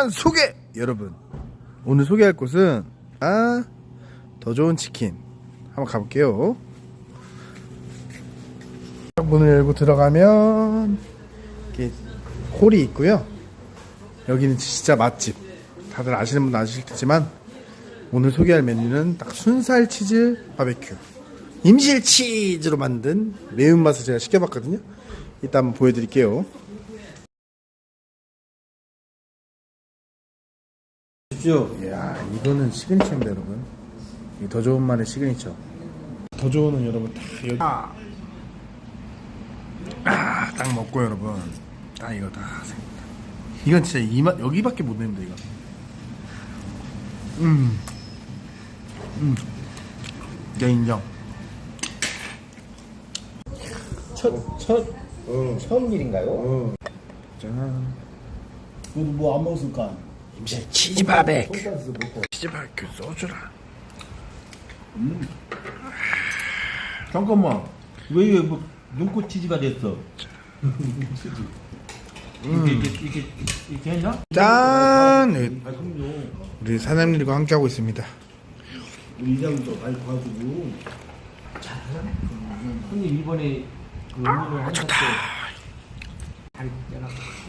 짠 소개. 여러분 오늘 소개할 곳은 아 더 좋은 치킨. 한번 가볼게요. 문을 열고 들어가면 이렇게 홀이 있고요. 여기는 진짜 맛집. 다들 아시는 분도 아실 테지만 오늘 소개할 메뉴는 딱 순살 치즈 바베큐. 임실 치즈로 만든 매운맛을 제가 시켜봤거든요. 이따 한번 보여드릴게요 주십시오. 이야 이거는 시그니처입니다 여러분. 이더 좋은 말의 시그니처. 더 좋은은 여러분 딱 여기. 아딱 먹고 여러분. 딱 이거 다 생깁니다. 이건 진짜 이맛 여기밖에 못 냅니다 이거. 음음. 내 인정. 첫, 첫, 처음 일인가요? 짠. 너도 뭐 안 먹었을까? 임실 치즈 바베큐 손가스 먹고. 치즈 바베큐 소주라 잠깐만. 왜 이게 뭐 눈꽃 치즈가 됐어? 이렇게, 이렇게, 이렇게, 이렇게 했나? 짠 네, 아. 우리 사장님들과 함께 하고 있습니다 우리 이장도 많이 봐주고. 형님 이번에 그 음료를 한 좋다.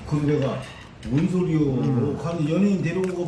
그럼 내가 뭔 소리요? 뭐, 가는 연예인 데려온 거